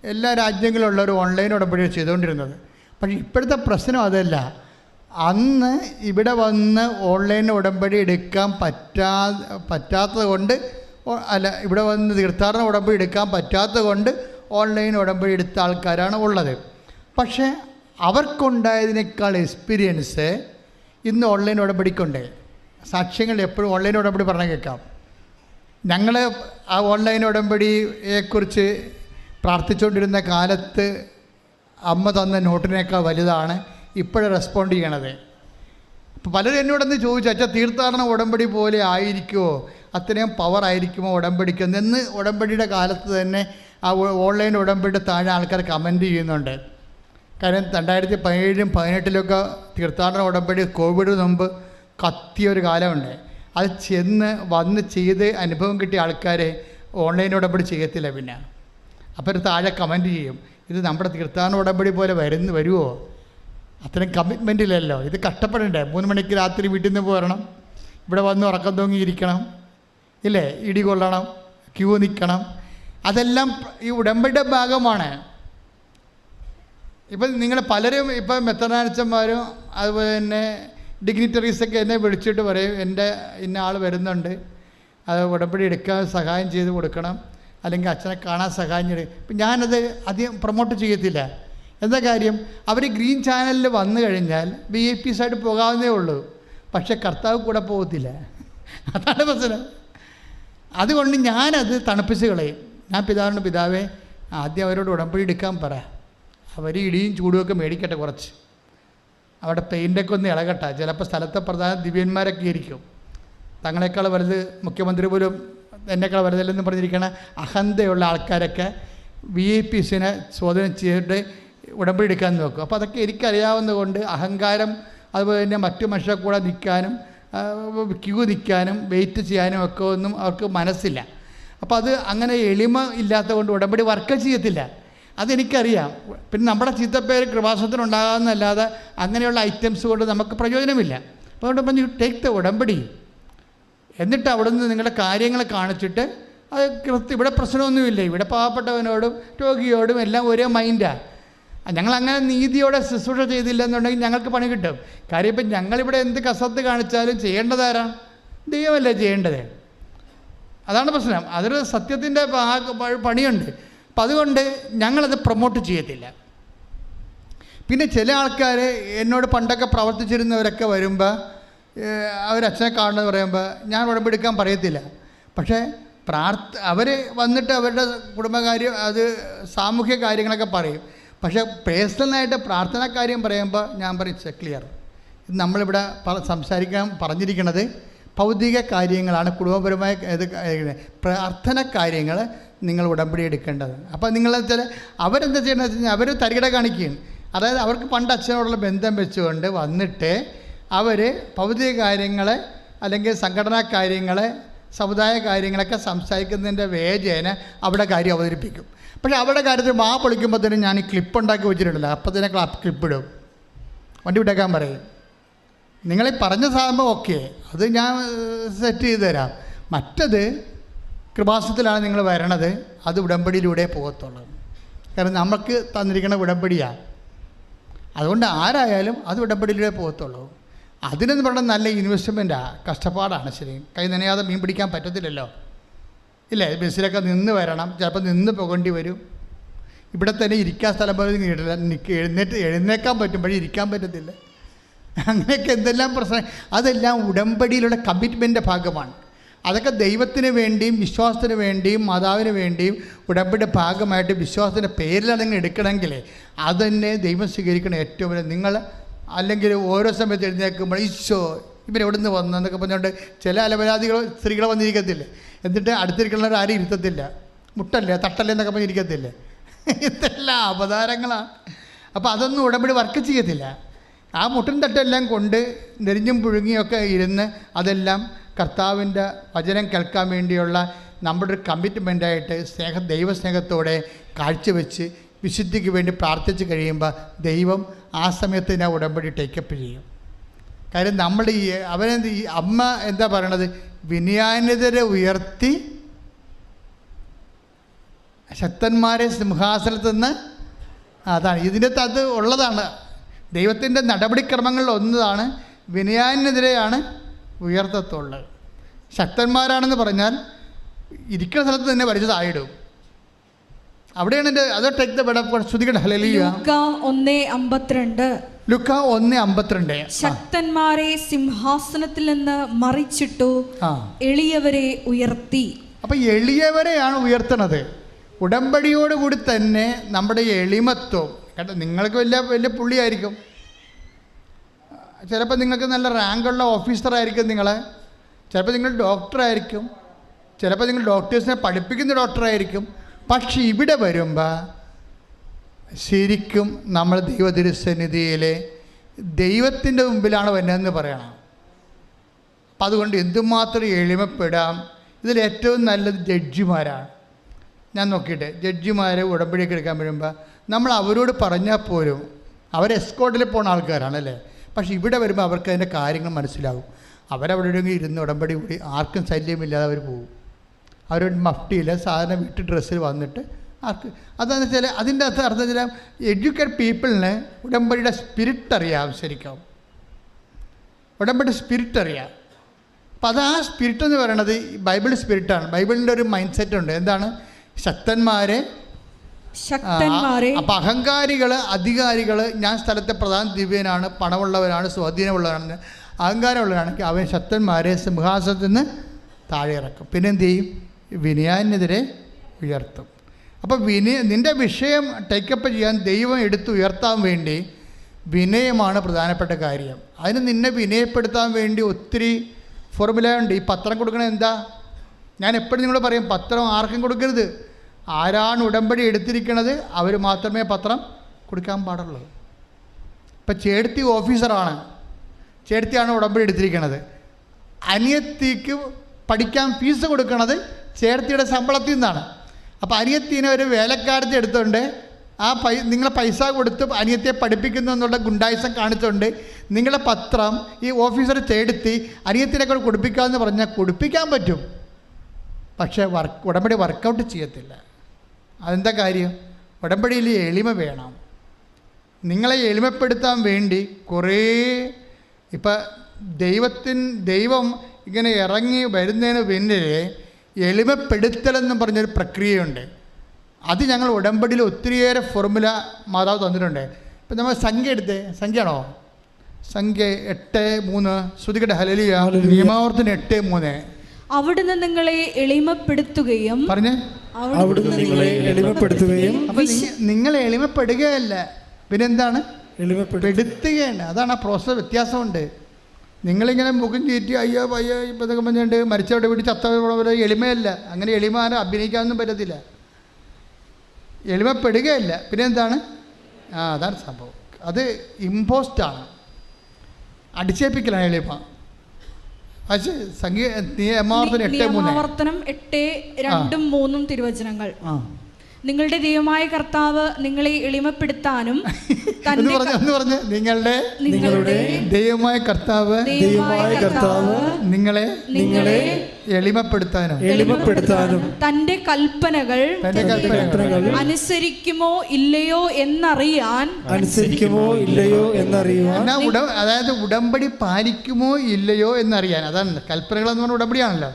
എല്ലാ രാജ്യങ്ങളിലുള്ളവർ ഓൺലൈൻ ഉടമ്പടി ചെയ്തുകൊണ്ടിരുന്നത്. പക്ഷേ ഇപ്പോഴത്തെ പ്രശ്നം അതല്ല. അന്ന് ഇവിടെ വന്ന് ഓൺലൈൻ ഉടമ്പടി എടുക്കാൻ പറ്റാ പറ്റാത്തത് കൊണ്ട് അല്ല ഇവിടെ വന്ന് തീർത്ഥാടന ഉടമ്പടി എടുക്കാൻ പറ്റാത്തത് കൊണ്ട് ഓൺലൈൻ ഉടമ്പടി എടുത്ത ആൾക്കാരാണ് ഉള്ളത്. പക്ഷേ അവർക്കുണ്ടായതിനേക്കാൾ എക്സ്പീരിയൻസ് ഇന്ന് ഓൺലൈൻ ഉടമ്പടിക്കുണ്ട്. സാക്ഷ്യങ്ങൾ എപ്പോഴും ഓൺലൈൻ ഉടമ്പടി പറഞ്ഞു കേൾക്കാം. ഞങ്ങൾ ആ ഓൺലൈൻ ഉടമ്പടിയെക്കുറിച്ച് പ്രാർത്ഥിച്ചുകൊണ്ടിരുന്ന കാലത്ത് അമ്മ തന്ന നോട്ടിനേക്കാൾ വലുതാണ് ഇപ്പോഴും റെസ്പോണ്ട് ചെയ്യണത്. അപ്പോൾ പലരും എന്നോടൊന്ന് ചോദിച്ചു അച്ഛാ തീർത്ഥാടന ഉടമ്പടി പോലെ ആയിരിക്കുമോ അത്രയും പവർ ആയിരിക്കുമോ ഉടമ്പടിക്ക്? എന്ന് ഉടമ്പടിയുടെ കാലത്ത് തന്നെ ആ ഓൺലൈൻ ഉടമ്പടി താഴെ ആൾക്കാർ കമന്റ് ചെയ്യുന്നുണ്ട്. കാര്യം രണ്ടായിരത്തി പതിനേഴിലും പതിനെട്ടിലൊക്കെ തീർത്ഥാടന ഉടമ്പടി കോവിഡ് മുമ്പ് കത്തിയ ഒരു കാലമുണ്ട്. അത് ചെന്ന് വന്ന് ചെയ്ത് അനുഭവം കിട്ടിയ ആൾക്കാരെ ഓൺലൈൻ ഉടമ്പടി ചെയ്യത്തില്ല പിന്നെ. അപ്പോൾ താഴെ കമന്റ് ചെയ്യും. ഇത് നമ്മുടെ തീർത്ഥാടന ഉടമ്പടി പോലെ വരുന്നു വരുമോ അത്രയും കമ്മിറ്റ്മെന്റ് ഇല്ലല്ലോ. ഇത് കഷ്ടപ്പെടണ്ടേ? മൂന്ന് മണിക്ക് രാത്രി വീട്ടിൽ നിന്ന് പോരണം. ഇവിടെ വന്ന് ഉറക്കം തൂങ്ങിയിരിക്കണം ഇല്ലേ? ഇടി കൊള്ളണം. ക്യൂ നിൽക്കണം അതെല്ലാം ഈ ഉടമ്പടിയുടെ ഭാഗമാണ്. ഇപ്പം നിങ്ങൾ പലരും ഇപ്പം മെത്തനാനച്ചന്മാരും അതുപോലെ തന്നെ ഡിഗ്നിറ്ററീസൊക്കെ എന്നെ വിളിച്ചിട്ട് പറയും എന്റെ ഇന്ന ആൾ വരുന്നുണ്ട് അത് ഉടമ്പടി എടുക്കാൻ സഹായം ചെയ്ത് കൊടുക്കണം അല്ലെങ്കിൽ അച്ഛനെ കാണാൻ സഹായം ചെയ്ത്. ഇപ്പം ഞാനത് അധികം പ്രൊമോട്ട് ചെയ്യത്തില്ല. എന്താ കാര്യം? അവർ ഗ്രീൻ ചാനലിൽ വന്നു കഴിഞ്ഞാൽ വി ഐ പി സൈഡ് പോകാവുന്നേ ഉള്ളൂ. പക്ഷേ കർത്താവ് കൂടെ പോകത്തില്ല. അതാണ് പ്രശ്നം. അതുകൊണ്ട് ഞാനത് തണുപ്പിച്ച് കളയും. ഞാൻ പിതാവിന്റെ പിതാവേ ആദ്യം അവരോട് ഉടമ്പടി എടുക്കാൻ പറ. അവർ ഇടിയും ചൂടുമൊക്കെ മേടിക്കട്ടെ കുറച്ച്. അവിടെ പെയിന്റൊക്കെ ഒന്ന് ഇളകട്ടെ. ചിലപ്പോൾ സ്ഥലത്തെ പ്രധാന ദിവ്യന്മാരൊക്കെ ആയിരിക്കും. തങ്ങളെക്കാൾ വലുത് മുഖ്യമന്ത്രി പോലും എന്നെക്കാൾ വലുതല്ലെന്ന് പറഞ്ഞിരിക്കണ അഹന്തയുള്ള ആൾക്കാരൊക്കെ വി ഐ പിസിനെ സ്വാധീനം ചെയ്തിട്ട് ഉടമ്പടി എടുക്കാൻ നോക്കും. അപ്പോൾ അതൊക്കെ എനിക്കറിയാവുന്നത് കൊണ്ട് അഹങ്കാരം അതുപോലെ തന്നെ മറ്റു മനുഷ്യരെ കൂടെ നിൽക്കാനും ക്യൂ നിൽക്കാനും വെയിറ്റ് ചെയ്യാനും ഒക്കെ ഒന്നും അവർക്ക് മനസ്സില്ല. അപ്പോൾ അത് അങ്ങനെ എളിമ ഇല്ലാത്തതുകൊണ്ട് ഉടമ്പടി വർക്ക് ചെയ്യത്തില്ല. അതെനിക്കറിയാം. പിന്നെ നമ്മുടെ ചീത്തപ്പേര് കൃപാസനത്തിനുണ്ടാകാമെന്നല്ലാതെ അങ്ങനെയുള്ള ഐറ്റംസ് കൊണ്ട് നമുക്ക് പ്രയോജനമില്ല. അതുകൊണ്ട് പറഞ്ഞു ടേക്ക് ദ ഉടമ്പടി. എന്നിട്ട് അവിടുന്ന് നിങ്ങളുടെ കാര്യങ്ങൾ കാണിച്ചിട്ട് അത് കൃത്യം ഇവിടെ പ്രശ്നമൊന്നുമില്ല. ഇവിടെ പാവപ്പെട്ടവനോടും രോഗിയോടും എല്ലാം ഒരേ മൈൻഡാണ് ഞങ്ങളങ്ങനെ നീതിയോടെ ശുശ്രൂഷ ചെയ്തില്ലെന്നുണ്ടെങ്കിൽ ഞങ്ങൾക്ക് പണി കിട്ടും. കാര്യം ഇപ്പം ഞങ്ങളിവിടെ എന്ത് കസത്ത് കാണിച്ചാലും ചെയ്യേണ്ടതാരാ ദൈവമല്ലേ ചെയ്യേണ്ടത്? അതാണ് പ്രശ്നം. അതൊരു സത്യത്തിന്റെ പണിയുണ്ട്. അപ്പം അതുകൊണ്ട് ഞങ്ങളത് പ്രൊമോട്ട് ചെയ്യത്തില്ല. പിന്നെ ചില ആൾക്കാർ എന്നോട് പണ്ടൊക്കെ പ്രവർത്തിച്ചിരുന്നവരൊക്കെ വരുമ്പോൾ അവരച്ഛനെ കാണുന്നത് പറയുമ്പോൾ ഞാൻ ഉടമ്പെടുക്കാൻ പറയത്തില്ല. പക്ഷേ പ്രാർത്ഥ അവർ വന്നിട്ട് അവരുടെ കുടുംബകാര്യം അത് സാമൂഹ്യ കാര്യങ്ങളൊക്കെ പറയും. പക്ഷേ പേഴ്സണലായിട്ട് പ്രാർത്ഥനാ കാര്യം പറയുമ്പോൾ ഞാൻ പറയും ക്ലിയർ. നമ്മളിവിടെ പ- സംസാരിക്കാൻ പറഞ്ഞിരിക്കുന്നത് ഭൗതിക കാര്യങ്ങളാണ്. കുടുംബപരമായ ഇത് പ്രാർത്ഥന കാര്യങ്ങൾ നിങ്ങൾ ഉടമ്പടി എടുക്കേണ്ടത്. അപ്പോൾ നിങ്ങളെന്ന് വെച്ചാൽ അവരെന്താ ചെയ്യണമെന്ന് വെച്ച് കഴിഞ്ഞാൽ അവർ തരികിട കാണിക്കുകയാണ്. അതായത് അവർക്ക് പണ്ട് അച്ഛനോടുള്ള ബന്ധം വെച്ചുകൊണ്ട് വന്നിട്ട് അവർ ഭൗതിക കാര്യങ്ങളെ അല്ലെങ്കിൽ സംഘടനാ കാര്യങ്ങളെ സമുദായ കാര്യങ്ങളൊക്കെ സംസാരിക്കുന്നതിന്റെ വേജേന അവിടെ കാര്യം അവതരിപ്പിക്കും. പക്ഷേ അവിടെ കാര്യത്തിൽ മാ പൊളിക്കുമ്പോഴത്തേനും ഞാൻ ഈ ക്ലിപ്പ് ഉണ്ടാക്കി വെച്ചിട്ടുണ്ടല്ലോ. അപ്പോൾ തന്നെ ക്ലാപ്പ് ക്ലിപ്പ് ഇടും. വണ്ടി വിട്ടേക്കാൻ പറയും. നിങ്ങളീ പറഞ്ഞ സാധനം ഓക്കെ അത് ഞാൻ സെറ്റ് ചെയ്ത് തരാം. മറ്റത് കൃപാസത്തിലാണ് നിങ്ങൾ വരണത്. അത് ഉടമ്പടിയിലൂടെ പോകത്തുള്ളൂ. കാരണം നമുക്ക് തന്നിരിക്കുന്ന ഉടമ്പടിയാണ് അതുകൊണ്ട് ആരായാലും അത് ഉടമ്പടിയിലൂടെ പോകത്തുള്ളൂ. അതിനെന്ന് പറഞ്ഞാൽ നല്ല ഇൻവെസ്റ്റ്മെന്റാണ് കഷ്ടപ്പാടാണ് ശരി. കൈ നനയാതെ മീൻ പിടിക്കാൻ പറ്റത്തില്ലല്ലോ. ഇല്ലേ? ബസ്സിലൊക്കെ നിന്ന് വരണം. ചിലപ്പോൾ നിന്ന് പോകേണ്ടി വരും. ഇവിടെ തന്നെ ഇരിക്കാൻ സ്ഥലം പോലെ എഴുന്നേറ്റ് എഴുന്നേക്കാൻ പറ്റും പക്ഷേ ഇരിക്കാൻ പറ്റത്തില്ല. അങ്ങനെയൊക്കെ എന്തെല്ലാം പ്രശ്നം അതെല്ലാം ഉടമ്പടിയിലുള്ള കമ്മിറ്റ്മെന്റിന്റെ ഭാഗമാണ്. അതൊക്കെ ദൈവത്തിന് വേണ്ടിയും വിശ്വാസത്തിന് വേണ്ടിയും മാതാവിന് വേണ്ടിയും ഉടമ്പിന്റെ ഭാഗമായിട്ട് വിശ്വാസത്തിന്റെ പേരിലാണ് നിങ്ങൾ എടുക്കണമെങ്കിൽ അതന്നെ ദൈവം സ്വീകരിക്കണം ഏറ്റവും വലിയ നിങ്ങൾ അല്ലെങ്കിൽ ഓരോ സമയത്ത് എഴുന്നേൽക്കുമ്പോൾ ഈശോ ഇവരെവിടെ നിന്ന് വന്നു എന്നൊക്കെ പറഞ്ഞുകൊണ്ട് ചില അലപരാധികൾ സ്ത്രീകൾ വന്നിരിക്കത്തില്ലേ? എന്നിട്ട് അടുത്തിരിക്കുന്നവർ ആരും ഇരുത്തത്തില്ല. മുട്ടല്ലേ തട്ടല്ലേ എന്നൊക്കെ പറഞ്ഞിരിക്കത്തില്ലേ? ഇതെല്ലാം അവതാരങ്ങളാണ്. അപ്പോൾ അതൊന്നും ഉടമ്പടി വർക്ക് ചെയ്യത്തില്ല. ആ മുട്ടും തട്ടെല്ലാം കൊണ്ട് നെരിഞ്ഞും പുഴുങ്ങിയൊക്കെ ഇരുന്ന് അതെല്ലാം കർത്താവിന്റെ വചനം കേൾക്കാൻ വേണ്ടിയുള്ള നമ്മുടെ ഒരു കമ്മിറ്റ്മെന്റായിട്ട് സ്നേഹ ദൈവസ്നേഹത്തോടെ കാഴ്ചവെച്ച് വിശുദ്ധിക്ക് വേണ്ടി പ്രാർത്ഥിച്ച് കഴിയുമ്പോൾ ദൈവം ആ സമയത്ത് ഞാൻ ഉടമ്പടി ടേക്കപ്പ് ചെയ്യും. കാര്യം നമ്മൾ ഈ അവനെന്ത് ഈ അമ്മ എന്താ പറയണത്? വിനയാനിതരെ ഉയർത്തി ശക്തന്മാരെ സിംഹാസനത്തിൽ നിന്ന് അതാണ്. ഇതിന്റെ അത് ഉള്ളതാണ്. ദൈവത്തിന്റെ നടപടിക്രമങ്ങളിൽ ഒന്നതാണ്. വിനയാനെതിരെയാണ് ഉയർത്തത്തുള്ളത് ശക്തന്മാരാണെന്ന് പറഞ്ഞാൽ ഇരിക്കുന്ന സ്ഥലത്ത് തന്നെ വലിച്ചു താഴെയിടും അവിടെയാണ് എന്റെ അത് ടേക്ക് ദ ബെഡ് ശ്രുതികട ഹലലിയ ലൂക്ക ഒന്ന് അമ്പത്തിരണ്ട്. ലുക്ക ഒന്ന് അമ്പത്തിരണ്ട്. ആ, ശക്തന്മാരെ സിംഹാസനത്തിൽ നിന്ന് മറിച്ചിട്ടു എളിയവരെ ഉയർത്തി. അപ്പൊ എളിയവരെയാണ് ഉയർത്തണത്. ഉടമ്പടിയോടുകൂടി തന്നെ നമ്മുടെ എളിമത്വം. കേട്ടോ നിങ്ങൾക്ക് വലിയ വലിയ പുള്ളിയായിരിക്കും. ചിലപ്പോൾ നിങ്ങൾക്ക് നല്ല റാങ്കുള്ള ഓഫീസറായിരിക്കും നിങ്ങൾ ചിലപ്പോൾ നിങ്ങൾ ഡോക്ടറായിരിക്കും ചിലപ്പോൾ നിങ്ങൾ ഡോക്ടേഴ്സിനെ പഠിപ്പിക്കുന്ന ഡോക്ടറായിരിക്കും പക്ഷെ ഇവിടെ വരുമ്പോൾ ശരിക്കും നമ്മൾ ദൈവതിരുസന്നിധിയിലെ ദൈവത്തിന്റെ മുമ്പിലാണ് വരുന്നതെന്ന് പറയണം. അപ്പം അതുകൊണ്ട് എന്തുമാത്രം എളിമപ്പെടാം. ഇതിൽ ഏറ്റവും നല്ലത് ജഡ്ജിമാരാണ്. ഞാൻ നോക്കിയിട്ട് ജഡ്ജിമാരെ ഉടമ്പടിയൊക്കെ എടുക്കാൻ വരുമ്പോൾ നമ്മൾ അവരോട് പറഞ്ഞാൽ പോലും അവർ എസ്കോട്ടിൽ പോകുന്ന ആൾക്കാരാണല്ലേ പക്ഷേ ഇവിടെ വരുമ്പോൾ അവർക്ക് അതിന്റെ കാര്യങ്ങൾ മനസ്സിലാകും. അവരവിടെ എവിടെയെങ്കിലും ഇരുന്ന് ഉടമ്പടി കൂടി ആർക്കും ശല്യമില്ലാതെ അവർ പോകും. അവർ മഫ്റ്റിയിൽ സാധാരണ വീട്ടു ഡ്രസ്സിൽ വന്നിട്ട് ആർക്ക് അതെന്ന് വെച്ചാൽ അതിന്റെ അർത്ഥം അർത്ഥം വെച്ചാൽ എഡ്യൂക്കേറ്റ് പീപ്പിളിന് ഉടമ്പടിയുടെ സ്പിരിറ്റ് അറിയാം ശരിക്കും. ഉടമ്പടി സ്പിരിറ്റ് അറിയാം. അപ്പം അത് ആ സ്പിരിറ്റ് എന്ന് പറയുന്നത് ബൈബിൾ സ്പിരിറ്റാണ് ബൈബിളിന്റെ ഒരു മൈൻഡ് സെറ്റ് ഉണ്ട്. എന്താണ്? ശക്തന്മാരെ ശക്തന്മാരെ അപ്പൊ അഹങ്കാരികൾ അധികാരികൾ ഞാൻ സ്ഥലത്തെ പ്രധാന ദിവ്യനാണ് പണമുള്ളവരാണ് സ്വാധീനമുള്ളവരാണ് അഹങ്കാരമുള്ളവരാണെങ്കിൽ അവൻ ശക്തന്മാരെ സിംഹാസനത്തിൽ നിന്ന് താഴെ ഇറക്കും. പിന്നെ എന്ത് ചെയ്യും? വിനയാനെതിരെ ഉയർത്തും. അപ്പോൾ വിനയ നിന്റെ വിഷയം ടേക്കപ്പ് ചെയ്യാൻ ദൈവം എടുത്ത് ഉയർത്താൻ വേണ്ടി വിനയമാണ് പ്രധാനപ്പെട്ട കാര്യം. അതിന് നിന്നെ വിനയപ്പെടുത്താൻ വേണ്ടി ഒത്തിരി ഫോർമുല ഉണ്ട്. ഈ പത്രം കൊടുക്കണത് എന്താ? ഞാൻ എപ്പോഴും നിങ്ങൾ പറയും പത്രം ആർക്കും കൊടുക്കരുത്. ആരാണ് ഉടമ്പടി എടുത്തിരിക്കുന്നത് അവർ മാത്രമേ പത്രം കൊടുക്കാൻ പാടുള്ളൂ. ഇപ്പം ചേർത്തി ഓഫീസറാണ്. ചേർത്തിയാണ് ഉടമ്പടി എടുത്തിരിക്കുന്നത് അനിയത്തിക്ക് പഠിക്കാൻ ഫീസ് കൊടുക്കുന്നത് ചേർത്തിയുടെ ശമ്പളത്തിൽ നിന്നാണ്. അപ്പോൾ അനിയത്തിനെ ഒരു വേലക്കാരത്തി എടുത്തുകൊണ്ട് ആ പൈ നിങ്ങളെ പൈസ കൊടുത്ത് അനിയത്തിയെ പഠിപ്പിക്കുന്നു എന്നുള്ള ഗുണ്ടായുസം കാണിച്ചുകൊണ്ട് നിങ്ങളെ പത്രം ഈ ഓഫീസർ ചേടുത്തി അനിയത്തിനെ കൂടെ കൊടുപ്പിക്കാമെന്ന് പറഞ്ഞാൽ കൊടുപ്പിക്കാൻ പറ്റും. പക്ഷേ വർക്ക് ഉടമ്പടി വർക്കൗട്ട് ചെയ്യത്തില്ല. അതെന്താ കാര്യം? ഉടമ്പടിയിൽ എളിമ വേണം. നിങ്ങളെ എളിമപ്പെടുത്താൻ വേണ്ടി കുറേ ഇപ്പം ദൈവത്തിൻ ദൈവം ഇങ്ങനെ ഇറങ്ങി വരുന്നതിന് പിന്നിൽ എളിമപ്പെടുത്തലെന്ന് പറഞ്ഞൊരു പ്രക്രിയയുണ്ട്. അത് ഞങ്ങൾ ഉടമ്പടിയിൽ ഒത്തിരിയേറെ ഫോർമുല മാതാവ് തന്നിട്ടുണ്ട്. ഇപ്പം നമ്മൾ സംഖ്യ എടുത്തേ സംഖ്യയാണോ? സംഖ്യ എട്ട് മൂന്ന്. ശ്രുതികട്ടെ ഹലലിയ നിയമാവർത്തനം എട്ട് മൂന്ന്. അവിടുന്ന് നിങ്ങളെ എളിമപ്പെടുത്തുകയും പറഞ്ഞേ? അവിടുന്ന് നിങ്ങളെ എളിമപ്പെടുത്തുകയും നിങ്ങളെ നിങ്ങൾ എളിമപ്പെടുകയല്ല. പിന്നെ എന്താണ് എളിമപ്പെടുത്തുകയാണ് അതാണ് ആ പ്രോസസ് വ്യത്യാസമുണ്ട്. നിങ്ങളിങ്ങനെ മുഖം ചീറ്റി അയ്യോ അയ്യോ ഇപ്പം ഇതൊക്കെ പറഞ്ഞുകൊണ്ട് മരിച്ചവിടെ വീട്ടിൽ ചത്തവിടെ എളിമയല്ല. അങ്ങനെ എളിമ ആരും അഭിനയിക്കാനൊന്നും പറ്റത്തില്ല. എളിമപ്പെടുകയല്ല. പിന്നെ എന്താണ് ആ അതാണ് സംഭവം. അത് ഇമ്പോസ്റ്റാണ് അടിച്ചേൽപ്പിക്കലാണ് എളിമ പക്ഷേ സംഗീത നിയമാർത്ഥന എട്ട് മൂന്ന് നിയമാവർത്തനം എട്ട് രണ്ടും മൂന്നും തിരുവചനങ്ങൾ. നിങ്ങളുടെ ദൈവമായ കർത്താവ് നിങ്ങളെ എളിമപ്പെടുത്താനും തന്റെ പറഞ്ഞ നിങ്ങളുടെ നിങ്ങളുടെ ദൈവമായ കർത്താവ് ദൈവമായ കർത്താവ് നിങ്ങളെ നിങ്ങളെ എളിമപ്പെടുത്താനും എളിമപ്പെടുത്താനും തന്റെ കൽപ്പനകൾ തന്റെ കൽപ്പനകൾ അനുസരിക്കുമോ ഇല്ലയോ എന്നറിയാൻ അനുസരിക്കുമോ ഇല്ലയോ എന്നറിയാൻ എന്നാ അതായത് ഉടമ്പടി പാലിക്കുമോ ഇല്ലയോ എന്നറിയാൻ. അതാണ് കൽപ്പനകൾ എന്ന് പറഞ്ഞ ഉടമ്പടിയാണല്ലോ.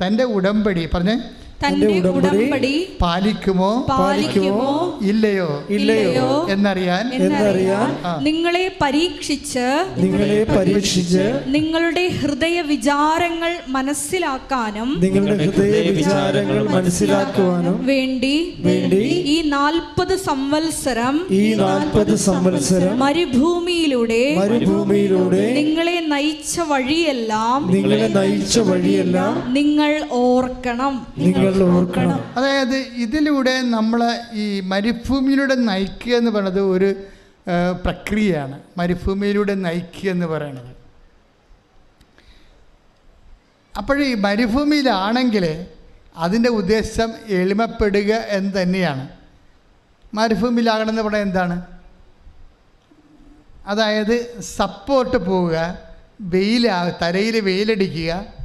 തന്റെ ഉടമ്പടി പറഞ്ഞേ തന്റെ ഉടമ്പടി പാലിക്കുമോ? പാലിക്കുമോ? ഇല്ലയോ? ഇല്ലയോ? എന്നറിയാൻ? എന്നറിയാൻ. നിങ്ങളെ പരീക്ഷിച്ച് നിങ്ങളെ പരീക്ഷിച്ച് നിങ്ങളുടെ ഹൃദയ വിചാരങ്ങൾ മനസ്സിലാക്കാനും നിങ്ങളുടെ ഹൃദയ വിചാരങ്ങൾ മനസ്സിലാക്കുവാനും വേണ്ടി വേണ്ടി ഈ നാൽപ്പത് സംവത്സരം ഈ നാൽപ്പത് സംവത്സരം മരുഭൂമിയിലൂടെ മരുഭൂമിയിലൂടെ നിങ്ങളെ നയിച്ച വഴിയെല്ലാം നിങ്ങളെ നയിച്ച വഴിയെല്ലാം നിങ്ങൾ ഓർക്കണം. നിങ്ങൾ ഓർക്കണം. അതായത് ഇതിലൂടെ നമ്മൾ ഈ മരുഭൂമിയിലൂടെ നയിക്കുക എന്ന് പറയുന്നത് ഒരു പ്രക്രിയയാണ്. മരുഭൂമിയിലൂടെ നയിക്കുക എന്ന് പറയുന്നത്. അപ്പോൾ ഈ മരുഭൂമിയിലാണെങ്കിൽ അതിന്റെ ഉദ്ദേശം എളിമപ്പെടുക എന്ന് തന്നെയാണ്. മരുഭൂമിയിലാകണമെന്ന് പറയുന്നത് എന്താണ്? അതായത് സപ്പോർട്ട് പോവുക വെയിലാ തലയിൽ വെയിലടിക്കുക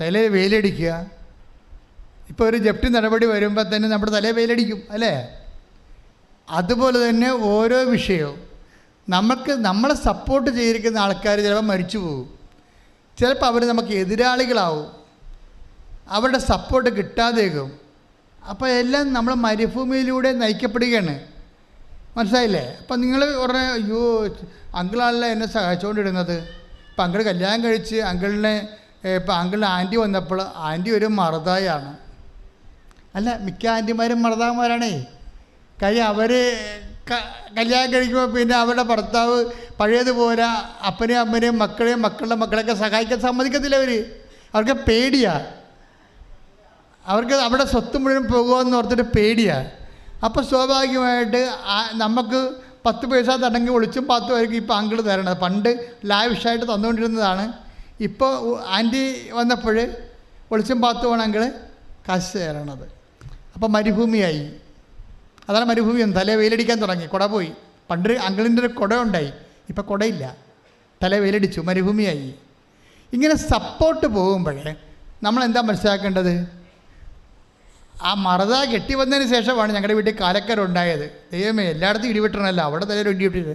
തലയിൽ വെയിലടിക്കുക. ഇപ്പോൾ ഒരു ജപ്തി നടപടി വരുമ്പോൾ തന്നെ നമ്മുടെ തലയിൽ വെയിലടിക്കും അല്ലേ? അതുപോലെ തന്നെ ഓരോ വിഷയവും. നമുക്ക് നമ്മളെ സപ്പോർട്ട് ചെയ്തിരിക്കുന്ന ആൾക്കാർ ചിലപ്പോൾ മരിച്ചു പോകും. ചിലപ്പോൾ അവർ നമുക്ക് എതിരാളികളാവും. അവരുടെ സപ്പോർട്ട് കിട്ടാതേക്കും അപ്പോൾ എല്ലാം നമ്മൾ മരുഭൂമിയിലൂടെ നയിക്കപ്പെടുകയാണ്. മനസ്സിലായില്ലേ? അപ്പം നിങ്ങൾ ഉടനെ അയ്യോ അങ്കിളാണല്ലോ എന്നെ സഹായിച്ചുകൊണ്ടിരുന്നത് ഇപ്പം അങ്കിൾ കല്യാണം കഴിച്ച് അങ്കിളിനെ ഇപ്പം അങ്കിൾ ആന്റി വന്നപ്പോൾ ആന്റി ഒരു മറുതായാണ് അല്ല മിക്ക ആന്റിമാരും മറുതാമാരാണേ കാര്യം അവർ കല്യാണം കഴിക്കുമ്പോൾ പിന്നെ അവരുടെ ഭർത്താവ് പഴയതുപോലെ അപ്പനെയും അമ്മനെയും മക്കളെയും മക്കളുടെ മക്കളെയൊക്കെ സഹായിക്കാൻ സമ്മതിക്കത്തില്ല അവർ അവർക്ക് പേടിയാണ് അവർക്ക് അവിടെ സ്വത്ത് മുഴുവൻ പോകുമെന്ന് ഓർത്തിട്ട് പേടിയാണ് അപ്പോൾ സ്വാഭാവികമായിട്ട് നമുക്ക് പത്ത് പൈസ തടങ്ങി ഒളിച്ചും പത്ത് പേർക്ക് ഇപ്പോൾ അങ്കിൾ തരണത് പണ്ട് ലാവിഷായിട്ട് തന്നുകൊണ്ടിരുന്നതാണ്. ഇപ്പോൾ ആന്റി വന്നപ്പോൾ ഒളിച്ചും പാത്തു വേണമെങ്കിൽ കാശ് ചേരണത് അപ്പോൾ മരുഭൂമിയായി. അതാണ് മരുഭൂമി ഒന്ന് തലേ വെയിലടിക്കാൻ തുടങ്ങി. കുട പോയി. പണ്ട് അങ്കിളിന്റെ ഒരു കുട ഉണ്ടായി. ഇപ്പം കുടയില്ല. തല വെയിലടിച്ചു. മരുഭൂമിയായി. ഇങ്ങനെ സപ്പോർട്ട് പോകുമ്പോഴേ നമ്മൾ എന്താ മനസ്സിലാക്കേണ്ടത്? ആ മറത കെട്ടി വന്നതിന് ശേഷമാണ് ഞങ്ങളുടെ വീട്ടിൽ കാലക്കാരുണ്ടായത് ദൈവമേ എല്ലായിടത്തും ഇടിവിട്ടണമല്ലോ അവിടെ തലയിൽ ഒരു ഇടിവിട്ടത്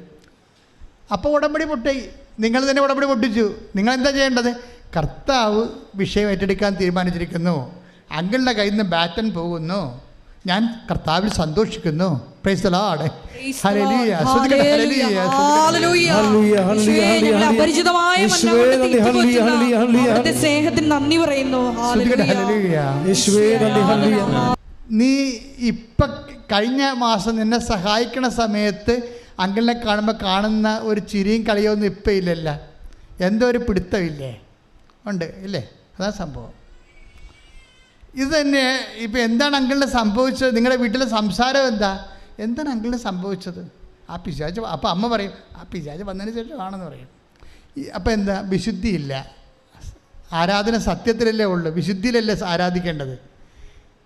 അപ്പോൾ ഉടമ്പടി പൊട്ടി. നിങ്ങൾ തന്നെ ഉടമ്പടി പൊട്ടിച്ചു. നിങ്ങൾ എന്താ ചെയ്യേണ്ടത്? കർത്താവ് വിഷയം ഏറ്റെടുക്കാൻ തീരുമാനിച്ചിരിക്കുന്നു. അങ്കിളുടെ കയ്യിൽ നിന്ന് ബാറ്റൻ പോകുന്നു. ഞാൻ കർത്താവിൽ സന്തോഷിക്കുന്നു. പ്രൈസ് നന്ദി, പറയുന്നു. നീ ഇപ്പ കഴിഞ്ഞ മാസം നിന്നെ സഹായിക്കണ സമയത്ത് അങ്കിളിനെ കാണുമ്പോൾ കാണുന്ന ഒരു ചിരിയും കളിയൊന്നും ഇപ്പം ഇല്ലല്ല. എന്തോ ഒരു പിടുത്തമില്ലേ? ഉണ്ട് ഇല്ലേ? അതാ സംഭവം. ഇത് തന്നെ ഇപ്പം എന്താണ് അങ്കിളിന് സംഭവിച്ചത്? നിങ്ങളുടെ വീട്ടിലെ സംസാരം എന്താ? എന്താണ് അങ്കിളിന് സംഭവിച്ചത്? ആ പിശാച് അപ്പോൾ അമ്മ പറയും ആ പിശാച് വന്നതിന് ശേഷമാണെന്ന് പറയും. അപ്പോൾ അപ്പം എന്താ? വിശുദ്ധിയില്ല. ആരാധന സത്യത്തിലല്ലേ ഉള്ളൂ. വിശുദ്ധിയിലല്ലേ ആരാധിക്കേണ്ടത്?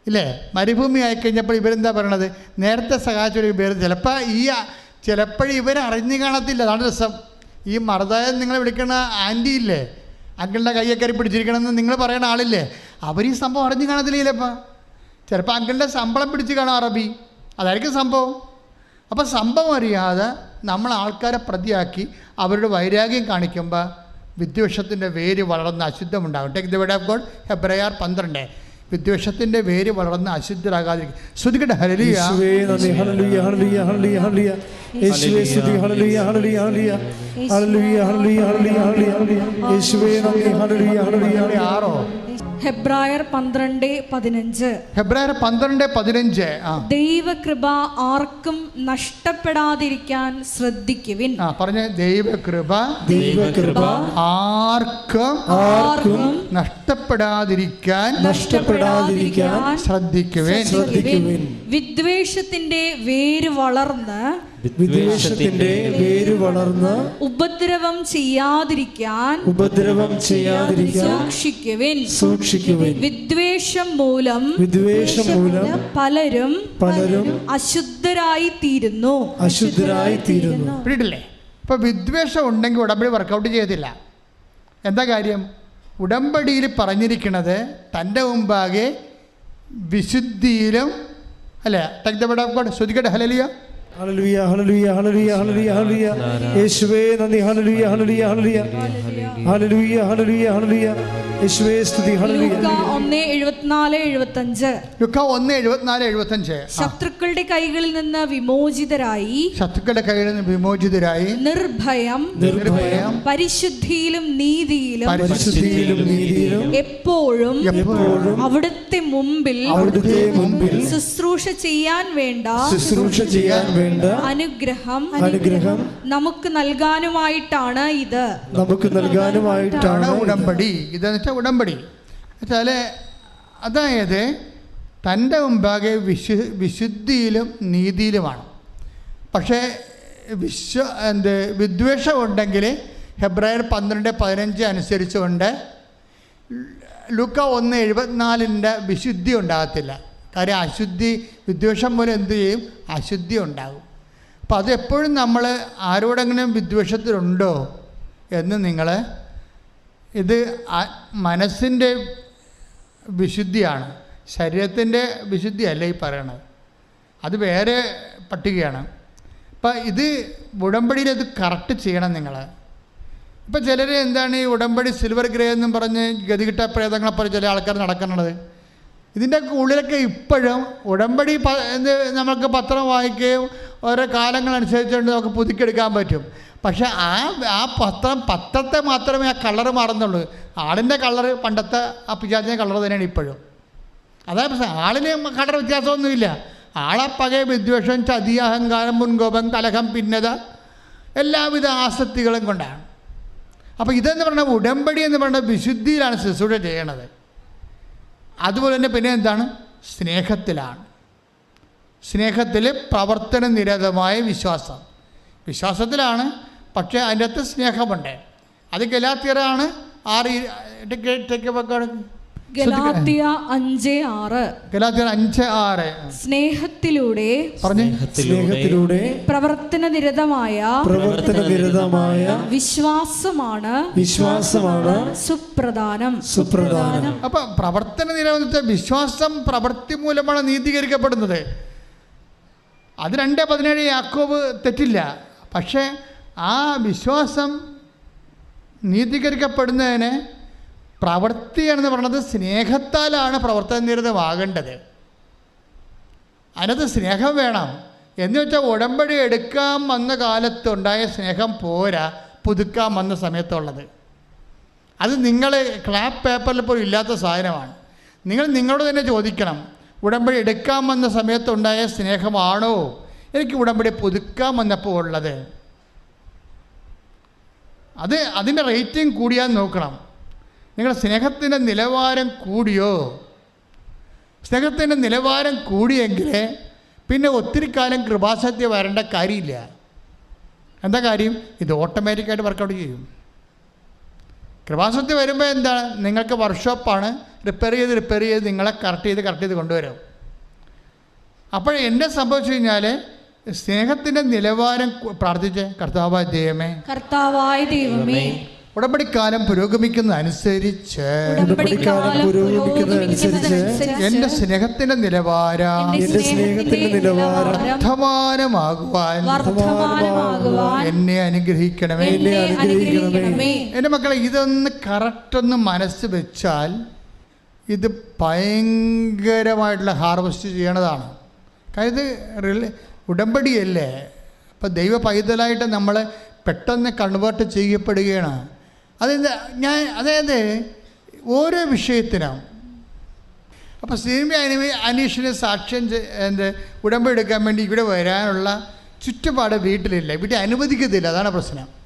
ഇല്ലേ? മരുഭൂമി ആയിക്കഴിഞ്ഞപ്പോൾ ഇവരെന്താ പറയണത്? നേരത്തെ സഹായിച്ചൊരു പേര് ചിലപ്പോൾ ഈ ചിലപ്പോൾ ഇവർ അറിഞ്ഞു കാണത്തില്ല. അതാണ് രസം. ഈ മറുതായം നിങ്ങളെ വിളിക്കുന്ന ആന്റി ഇല്ലേ? അങ്കിളിന്റെ കയ്യൊക്കെ പിടിച്ചിരിക്കണമെന്ന് നിങ്ങൾ പറയുന്ന ആളില്ലേ? അവർ ഈ സംഭവം അറിഞ്ഞു കാണത്തില്ല ചിലപ്പോൾ ചിലപ്പോൾ അങ്കിളിന്റെ ശമ്പളം പിടിച്ച് കാണാം അറബി. അതായിരിക്കും സംഭവം. അപ്പോൾ സംഭവം അറിയാതെ നമ്മൾ ആൾക്കാരെ പ്രതിയാക്കി അവരുടെ വൈരാഗ്യം കാണിക്കുമ്പോൾ വിദ്വേഷത്തിന്റെ വേര് വളർന്ന് അശുദ്ധമുണ്ടാകും. Take the word of God ഹെബ്രയാർ പന്ത്രണ്ട്. വിദ്വേഷത്തിന്റെ വേര് വളർന്ന് അശുദ്ധരാകാതിരിക്കും. ശ്രുതിക്കട്ടെ ഹരലിയ യേശുവേ നന്ദി ഹല്ലേലൂയ ഹല്ലേലൂയ ഹല്ലേലൂയ ഹല്ലേലൂയ യേശുവേ സ്തുതി ഹല്ലേലൂയ. Hallelujah. Hallelujah hallelujah hallelujah hallelujah hallelujah. യേശുവേ നന്ദി. Hallelujah hallelujah. ഹല്ലേലൂയ. ആറോ? ഹെബ്രായർ പന്ത്രണ്ട് പതിനഞ്ച്. ഫെബ്രുവരി പന്ത്രണ്ട് പതിനഞ്ച്. ദൈവകൃപ ആർക്കും നഷ്ടപ്പെടാതിരിക്കാൻ ശ്രദ്ധിക്കുവിൻ. ആ പറഞ്ഞ ദൈവകൃപ ദൈവകൃപ ആർക്കും ആർക്കും നഷ്ടപ്പെടാതിരിക്കാൻ നഷ്ടപ്പെടാതിരിക്കാൻ ശ്രദ്ധിക്കുവിൻ. ശ്രദ്ധിക്കുവിൻ. വിദ്വേഷത്തിന്റെ വേര് വളർന്ന് വിദ്വേഷത്തിന്റെ വേര് വളർന്ന് ഉപദ്രവം ചെയ്യാതിരിക്കാൻ ഉപദ്രവം ചെയ്യാതിരിക്കാൻ സൂക്ഷിക്കുവിൻ. സൂക്ഷിക്കുവിൻ. വിദ്വേഷം മൂലം വിദ്വേഷം മൂലം പലരും പലരും അശുദ്ധരായി തീരുന്നു അശുദ്ധരായി തീരുന്നു പിടിയിട്ടില്ലേ? ഇപ്പൊ വിദ്വേഷം ഉണ്ടെങ്കിൽ ഉടമ്പടി വർക്കൗട്ട് ചെയ്തില്ല. എന്താ കാര്യം? ഉടമ്പടിയിൽ പറഞ്ഞിരിക്കുന്നത് തന്റെ മുമ്പാകെ വിശുദ്ധിയിലും അല്ലേ ടേക്ക് ദ ഓഫ് ഗോഡ് ശ്രുതിക്കട്ടെ ഹലലിയ hallelujah hallelujah hallelujah hallelujah hallelujah യേശുവേ നന്ദി. Hallelujah hallelujah hallelujah hallelujah hallelujah hallelujah യേശുവേ സ്തുതി. ഹല്ലേലൂയ. ശത്രുക്കളുടെ കൈകളിൽ നിന്ന് വിമോചിതരായി. ശത്രുക്കളുടെ കൈകളിൽ നിന്ന് വിമോചിതരായി. നിർഭയം. നിർഭയം. പരിശുദ്ധിയിലും നീതിയിലും പരിശുദ്ധിയിലും നീതിയിലും എപ്പോഴും എപ്പോഴും അവിടുത്തെ മുമ്പിൽ അവിടുത്തെ മുമ്പിൽ ശുശ്രൂഷ ചെയ്യാൻ വേണ്ട ശുശ്രൂഷ ചെയ്യാൻ വേണ്ട അനുഗ്രഹം അനുഗ്രഹം നമുക്ക് നൽകാനുമായിട്ടാണ് ഇത്. നമുക്ക് നൽകാനുമായിട്ടാണ് ഉടമ്പടി. ഇതെന്ന് വെച്ചാൽ ഉടമ്പടി. വെച്ചാൽ അതായത് തന്റെ മുമ്പാകെ വിശു വിശുദ്ധിയിലും നീതിയിലുമാണ്. പക്ഷേ വിശ്വ എന്ത് വിദ്വേഷം ഉണ്ടെങ്കിൽ ഹെബ്രായർ പന്ത്രണ്ട് പതിനഞ്ച് അനുസരിച്ചുകൊണ്ട് ലുക്ക ഒന്ന് എഴുപത്തിനാലിന്റെ വിശുദ്ധി ഉണ്ടാകത്തില്ല. കാര്യം അശുദ്ധി വിദ്വേഷം മൂലം എന്തു ചെയ്യും? അശുദ്ധി ഉണ്ടാകും. അപ്പം അതെപ്പോഴും നമ്മൾ ആരോടെങ്കിലും വിദ്വേഷത്തിലുണ്ടോ എന്ന് നിങ്ങൾ ഇത് മനസ്സിന്റെ വിശുദ്ധിയാണ്. ശരീരത്തിന്റെ വിശുദ്ധിയല്ല ഈ പറയണത്? അത് വേറെ പട്ടികയാണ്. അപ്പം ഇത് ഉടമ്പടിയിൽ അത് കറക്റ്റ് ചെയ്യണം നിങ്ങൾ ഇപ്പം ചിലർ എന്താണ് ഈ ഉടമ്പടി സിൽവർ ഗ്രേ എന്നും പറഞ്ഞ് ഗതികിട്ട പ്രേതങ്ങളെ പോലെ ചില ആൾക്കാർ നടക്കുന്നത് ഇതിന്റെ ഉള്ളിലൊക്കെ ഇപ്പോഴും ഉടമ്പടി നമുക്ക് പത്രം വായിക്കുകയും ഓരോ കാലങ്ങളനുസരിച്ചുകൊണ്ട് നമുക്ക് പുതുക്കിയെടുക്കാൻ പറ്റും. പക്ഷെ ആ ആ പത്രം പത്രത്തെ മാത്രമേ ആ കളറ് മാറുന്നുള്ളൂ. ആളിന്റെ കളറ് പണ്ടത്തെ ആ പിശാചിന്റെ കളർ തന്നെയാണ് ഇപ്പോഴും. അതായത് പക്ഷേ ആളിന് കളർ വ്യത്യാസമൊന്നുമില്ല. ആളെ പകയ വിദ്വേഷം ചതി അഹങ്കാരം മുൻകോപം കലഹം പിന്നത എല്ലാവിധ ആസക്തികളും കൊണ്ടാണ്. അപ്പോൾ ഇതെന്ന് പറഞ്ഞാൽ ഉടമ്പടി എന്ന് പറഞ്ഞാൽ വിശുദ്ധിയിലാണ് ശുശ്രൂഷ ചെയ്യണത്. അതുപോലെ തന്നെ പിന്നെ എന്താണ്? സ്നേഹത്തിലാണ്. സ്നേഹത്തിൽ പ്രവർത്തന നിരതമായ വിശ്വാസം. വിശ്വാസത്തിലാണ് പക്ഷേ അതിന്റെ അകത്ത് സ്നേഹമുണ്ട്. അത് ഗലാത്തിയറാണ് ആറ് ടേക്ക് ഗലാത്തിയ അഞ്ച് ആറ്. ഗലാത്യ അഞ്ച് ആറ്. സ്നേഹത്തിലൂടെ സ്നേഹത്തിലൂടെ പ്രവർത്തന നിരതമായ പ്രവർത്തന നിരതമായ വിശ്വാസമാണ് വിശ്വാസമാണ് സുപ്രധാനം. സുപ്രധാനം. അപ്പൊ പ്രവർത്തന നിരവധി വിശ്വാസം പ്രവൃത്തി മൂലമാണ് നീതീകരിക്കപ്പെടുന്നത്. അത് രണ്ട് പതിനേഴ് യാക്കോബ് തെറ്റില്ല. പക്ഷേ ആ വിശ്വാസം നീതീകരിക്കപ്പെടുന്നതിന് പ്രവൃത്തിയാണെന്ന് പറയുന്നത് സ്നേഹത്താലാണ് പ്രവർത്തന നിരതമാകേണ്ടത് അതിനകത്ത് സ്നേഹം വേണം. എന്ന് വെച്ചാൽ ഉടമ്പടി എടുക്കാൻ വന്ന കാലത്തുണ്ടായ സ്നേഹം പോരാ പുതുക്കാൻ വന്ന സമയത്തുള്ളത്. അത് നിങ്ങൾ ക്ലാപ്പ് പേപ്പറിൽ പോലും ഇല്ലാത്ത സാധനമാണ്. നിങ്ങൾ നിങ്ങളോട് തന്നെ ചോദിക്കണം ഉടമ്പടി എടുക്കാൻ വന്ന സമയത്തുണ്ടായ സ്നേഹമാണോ? എനിക്ക് ഉടമ്പടി പുതുക്കാൻ വന്നപ്പോൾ ഉള്ളത്. അത് അതിന്റെ റേറ്റിംഗ് കൂടിയാൽ നോക്കണം. നിങ്ങളുടെ സ്നേഹത്തിന്റെ നിലവാരം കൂടിയോ? സ്നേഹത്തിന്റെ നിലവാരം കൂടിയെങ്കിൽ പിന്നെ ഒത്തിരി കാലം കൃപാസത്യ വരേണ്ട കാര്യമില്ല. എന്താ കാര്യം? ഇത് ഓട്ടോമാറ്റിക്കായിട്ട് വർക്കൗട്ട് ചെയ്യും. കൃപാസത്യം വരുമ്പോൾ എന്താണ്? നിങ്ങൾക്ക് വർക്ക്ഷോപ്പാണ്. റിപ്പയർ ചെയ്ത് റിപ്പയർ ചെയ്ത് നിങ്ങളെ കറക്റ്റ് ചെയ്ത് കറക്റ്റ് ചെയ്ത് കൊണ്ടുവരും. അപ്പോൾ എന്നെ സംഭവിച്ചു കഴിഞ്ഞാൽ സ്നേഹത്തിന്റെ നിലവാരം പ്രാർത്ഥിച്ച്. കർത്താവായ ദൈവമേ. കർത്താവായ ദൈവമേ ഉടമ്പടിക്കാലം പുരോഗമിക്കുന്നതനുസരിച്ച് നിലവാരം എന്റെ സ്നേഹത്തിന്റെ നിലവാരം വർദ്ധമാനമാകുവാൻ വർദ്ധമാനമാകുവാൻ എന്നെ അനുഗ്രഹിക്കണമേ. എന്നെ അനുഗ്രഹിക്കണമേ. എന്റെ മക്കളെ ഇതൊന്ന് കറക്റ്റൊന്ന് മനസ്സ് വെച്ചാൽ ഇത് ഭയങ്കരമായിട്ടുള്ള ഹാർവസ്റ്റ് ചെയ്യണതാണ്. കാര്യം ഇത് റില- ഉടമ്പടിയല്ലേ? അപ്പം ദൈവ പൈതലായിട്ട് നമ്മൾ പെട്ടെന്ന് കൺവേർട്ട് ചെയ്യപ്പെടുകയാണ്. അതായത് ഞാൻ അതായത് ഓരോ വിഷയത്തിനും. അപ്പോൾ സിനിമ അനിമ അനീഷിന് സാക്ഷ്യം എന്ത്? ഉടമ്പടി എടുക്കാൻ വേണ്ടി ഇവിടെ വരാനുള്ള ചുറ്റുപാട് വീട്ടിലില്ല. ഇവിടെ അനുവദിക്കത്തില്ല. അതാണ് പ്രശ്നം.